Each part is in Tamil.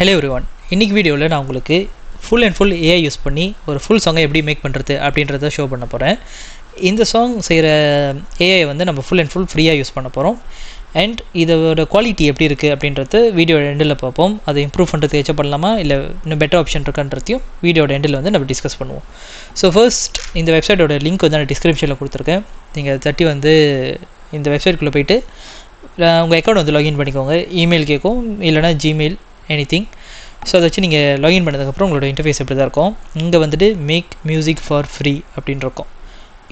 ஹலோ எவ்ரி ஒன் இன்றைக்கி வீடியோவில் நான் உங்களுக்கு full and full AI use பண்ணி ஒரு ஃபுல் சாங்கை எப்படி மேக் பண்ணுறது அப்படின்றத ஷோ பண்ண போகிறேன் இந்த சாங் செய்கிற ஏஐ வந்து நம்ம ஃபுல் அண்ட் ஃபுல் ஃப்ரீயாக யூஸ் பண்ண போகிறோம் அண்ட் இதோட குவாலிட்டி எப்படி இருக்குது அப்படின்றது வீடியோட எண்டில் பார்ப்போம். அதை இம்ப்ரூவ் பண்ணுறதுக்கு ஏச்சா பண்ணலாமா இல்லை இன்னும் பெட்டர் ஆப்ஷன் இருக்கான்றதையும் வீடியோட எண்டில் வந்து நம்ம டிஸ்கஸ் பண்ணுவோம். ஸோ ஃபர்ஸ்ட் இந்த வெப்சைட்டோட லிங்க் வந்து நான் டிஸ்கிரிப்ஷனில் கொடுத்துருக்கேன். நீங்கள் தட்டி வந்து இந்த வெப்சைட்குள்ளே போயிட்டு உங்கள் அக்கௌண்ட் வந்து லாகின் பண்ணிக்கோங்க. இமெயில் கேட்கும். இல்லைனா ஜிமெயில் எனி திங் ஸோ அதை வச்சு நீங்கள் லாகின் பண்ணதுக்கப்புறம் உங்களோட இன்டர்ஃபேஸ் இப்படி தான் இருக்கும் இங்கே வந்துட்டு மேக் மியூசிக் ஃபார் ஃப்ரீ அப்படின்னு இருக்கும்.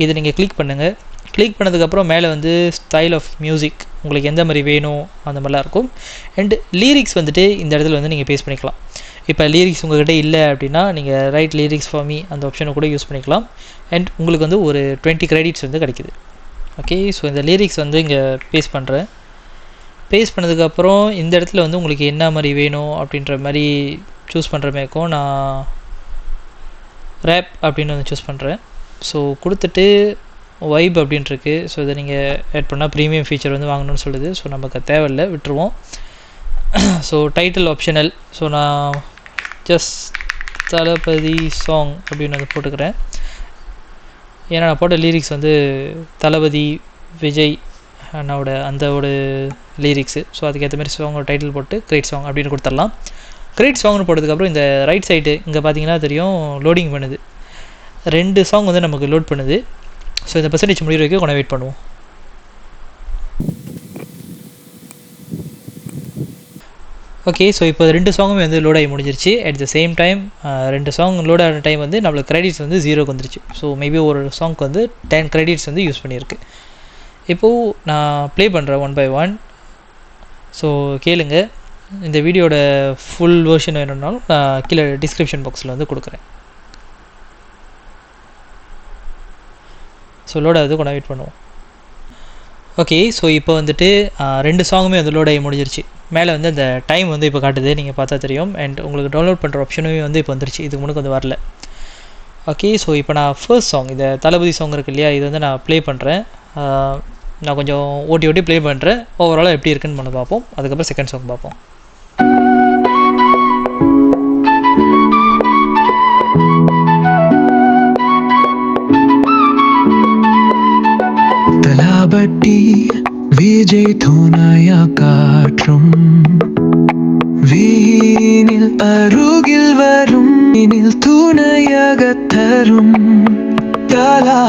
இதை நீங்கள் கிளிக் பண்ணுங்கள் கிளிக் பண்ணதுக்கப்புறம் மேலே வந்து ஸ்டைல் ஆஃப் மியூசிக் உங்களுக்கு எந்த மாதிரி வேணும் அந்த மாதிரிலாம் இருக்கும். அண்டு லிரிக்ஸ் வந்துட்டு இந்த இடத்துல வந்து நீங்கள் பேஸ் பண்ணிக்கலாம். இப்போ லிரிக்ஸ் உங்கள்கிட்ட இல்லை அப்படின்னா நீங்கள் ரைட் லிரிக்ஸ் ஃபார் மீ அந்த ஆப்ஷனை கூட யூஸ் பண்ணிக்கலாம். அண்ட் உங்களுக்கு வந்து ஒரு டுவெண்ட்டி கிரெடிட்ஸ் வந்து கிடைக்குது. ஓகே ஸோ இந்த லிரிக்ஸ் வந்து இங்கே பேஸ் பண்ணுறேன் பேஸ் பண்ணதுக்கப்புறம் இந்த இடத்துல வந்து உங்களுக்கு என்ன மாதிரி வேணும் அப்படின்ற மாதிரி சூஸ் பண்ணுற நான் ரேப் அப்படின்னு வந்து சூஸ் பண்ணுறேன் ஸோ கொடுத்துட்டு வைப் அப்படின்ட்டுருக்கு ஸோ இதை நீங்கள் ஆட் பண்ணால் ப்ரீமியம் ஃபீச்சர் வந்து வாங்கணும்னு சொல்லுது. ஸோ நமக்கு தேவையில்லை விட்டுருவோம். ஸோ டைட்டில் ஆப்ஷனல் ஸோ நான் ஜஸ்ட் தளபதி சாங் அப்படின்னு வந்து போட்டுக்கிறேன். ஏன்னா நான் போட்ட லிரிக்ஸ் வந்து தளபதி விஜய் அண்ணாவோட அந்த ஒரு லிரிக்ஸு ஸோ அதுக்கேற்ற மாதிரி சாங்கோட டைட்டில் போட்டு கிரேட் சாங் அப்படின்னு கொடுத்துடலாம். கிரேட் சாங்னு போட்டதுக்கப்புறம் இந்த ரைட் சைடு இங்கே பார்த்தீங்கன்னா தெரியும் லோடிங் பண்ணுது. ரெண்டு சாங் வந்து நமக்கு லோட் பண்ணுது. ஸோ இந்த பர்சன்டேஜ் முடிகிற வரைக்கும் கொஞ்சம் வெயிட் பண்ணுவோம். ஓகே ஸோ இப்போ ரெண்டு சாங்குமே வந்து லோட் ஆகி முடிஞ்சிருச்சு. அட் த சேம் டைம் ரெண்டு சாங் லோட் ஆகிற டைம் வந்து நம்மளுக்கு கிரெடிட்ஸ் வந்து ஜீரோக்கு வந்துருச்சு. ஸோ மேபி ஒரு சாங்க்கு வந்து டென் கிரெடிட்ஸ் வந்து யூஸ் பண்ணியிருக்கு. இப்போது நான் ப்ளே பண்ணுறேன் ஒன் பை ஒன் ஸோ கேளுங்க. இந்த வீடியோட ஃபுல் வேர்ஷன் வேணும்னாலும் நான் கீழே டிஸ்கிரிப்ஷன் பாக்ஸில் வந்து கொடுக்குறேன். ஸோ லோட் ஆகுது கொண்டா வெயிட் பண்ணுவோம். ஓகே ஸோ இப்போ வந்துட்டு ரெண்டு சாங்குமே வந்து லோட் ஆகி முடிஞ்சிருச்சு. மேலே வந்து அந்த டைம் வந்து இப்போ காட்டுது நீங்கள் பார்த்தா தெரியும். அண்ட் உங்களுக்கு டவுன்லோட் பண்ணுற ஆப்ஷனுமே வந்து இப்போ வந்துருச்சு. இதுக்கு முன்னாடி வந்து வரல. ஓகே ஸோ இப்போ நான் ஃபர்ஸ்ட் சாங் இந்த தளபதி சாங் இருக்கு இல்லையா இது வந்து நான் ப்ளே பண்ணுறேன் நான் கொஞ்சம் ஓட்டி ஓட்டி ப்ளே பண்ணுறேன் ஓவராலாக எப்படி இருக்குன்னு பண்ண பார்ப்போம். அதுக்கப்புறம் செகண்ட் சாங் பார்ப்போம். தலாபட்டி விஜய் துணைய காற்றும். வீணில் அருகில் வரும் இனில் துணையாக தரும். தலா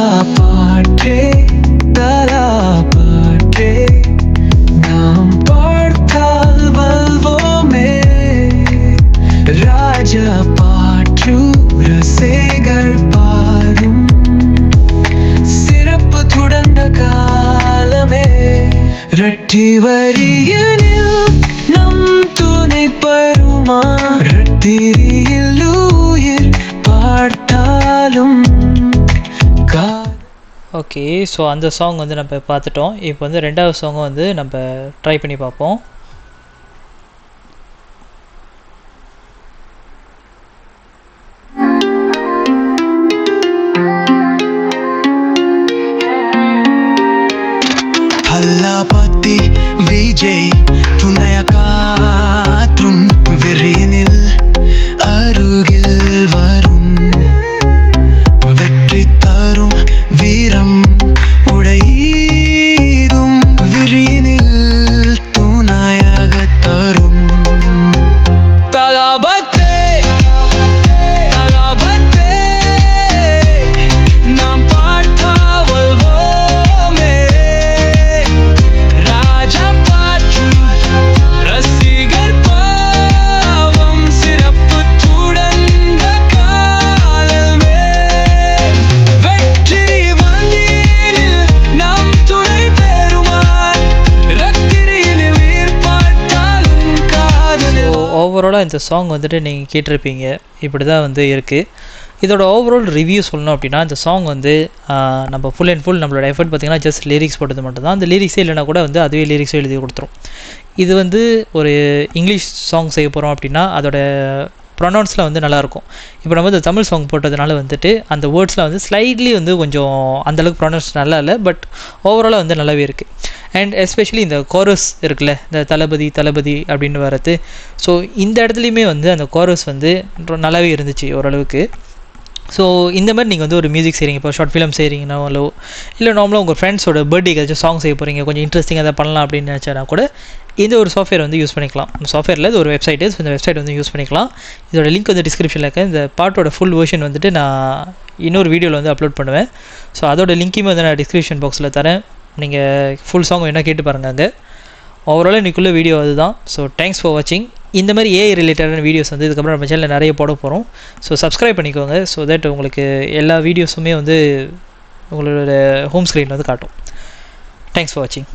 ராஜா பாற்று ரசேகர் பாரும். சிறப்பு தொடர்ந்த காலமே. ரட்டி வரியனில் நம் துணை பருமா. ரத்திரியில் உயிர் பார்த்தாலும் கா ஓகே ஸோ அந்த சாங் வந்து நம்ம பார்த்துட்டோம். இப்போ வந்து ரெண்டாவது சாங்கும் வந்து நம்ம ட்ரை பண்ணி பார்ப்போம். விஜய் ஓவராலாக இந்த சாங் வந்துட்டு நீங்கள் கேட்டிருப்பீங்க. இப்படி தான் வந்து இருக்குது இதோட ஓவரால் ரிவ்யூ சொல்லணும் அப்படின்னா இந்த சாங் வந்து நம்ம ஃபுல் அண்ட் ஃபுல் நம்மளோட எஃபர்ட் பார்த்தீங்கன்னா ஜஸ்ட் லிரிக்ஸ் போட்டது மட்டும் தான் அந்த லிரிக்ஸே இல்லைனா கூட வந்து அதுவே லிரிக்ஸே எழுதி கொடுத்துரும். இது வந்து ஒரு இங்கிலீஷ் சாங் செய்ய போகிறோம் அப்படின்னா அதோட ப்ரொனவுன்ஸில் வந்து நல்லாயிருக்கும். இப்போ நம்ம இந்த தமிழ் சாங் போட்டதுனால வந்துட்டு அந்த வேர்ட்ஸில் வந்து ஸ்லைட்லி வந்து கொஞ்சம் அந்தளவுக்கு ப்ரொனவுன்ஸ் நல்லா இல்லை பட் ஓவராலாக வந்து நல்லாவே இருக்குது அண்ட் எஸ்பெஷலி இந்த கோரஸ் இருக்குல்ல இந்த தளபதி தளபதி அப்படின்னு வரது. ஸோ இந்த இடத்துலையுமே வந்து அந்த கோரஸ் வந்து நல்லாவே இருந்துச்சு ஓரளவுக்கு. ஸோ இந்த மாதிரி நீங்கள் வந்து ஒரு மியூசிக் செய்கிறீங்க இப்போ ஷார்ட் ஃபிலிம் செய்கிறீங்கனாலோ இல்லை நார்மலாக உங்கள் ஃப்ரெண்ட்ஸோட பர்த்டேக்கு ஏதாச்சும் சாங் செய்ய போகிறீங்க கொஞ்சம் இன்ட்ரெஸ்டிங்காக அதை பண்ணலாம் அப்படின்னு நினச்சா கூட இந்த ஒரு சாஃப்ட்வேர் வந்து யூஸ் பண்ணிக்கலாம். சாஃப்ட்வேரில் இது ஒரு வெப்சைட் ஸோ இந்த வெப்சைட் வந்து யூஸ் பண்ணிக்கலாம். இதோட லிங்க் வந்து டிஸ்கிரிப்ஷனில் இருக்க. இந்த பாட்டோட ஃபுல் வேர்ஷன் வந்துட்டு நான் இன்னொரு வீடியோவில் வந்து அப்லோட் பண்ணுவேன். ஸோ அதோட லிங்க்கையுமே வந்து நான் டிஸ்கிரிப்ஷன் பாக்ஸில் தரேன். நீங்கள் ஃபுல் சாங் வேணால் கேட்டு பாருங்கள் அங்கே. ஓவரால் இன்னைக்குள்ள வீடியோ அதுதான். ஸோ தேங்க்ஸ் ஃபார் வாட்சிங் இந்த மாதிரி ஏஐ ரிலேட்டடான வீடியோஸ் வந்து இதுக்கப்புறம் நம்ம சேனலில் நிறைய போட போகிறோம் ஸோ சப்ஸ்கிரைப் பண்ணிக்கோங்க. ஸோ தட் உங்களுக்கு எல்லா வீடியோஸுமே வந்து உங்களோட ஹோம் ஸ்க்ரீனில் வந்து காட்டும். தேங்க்ஸ் ஃபார் வாட்சிங்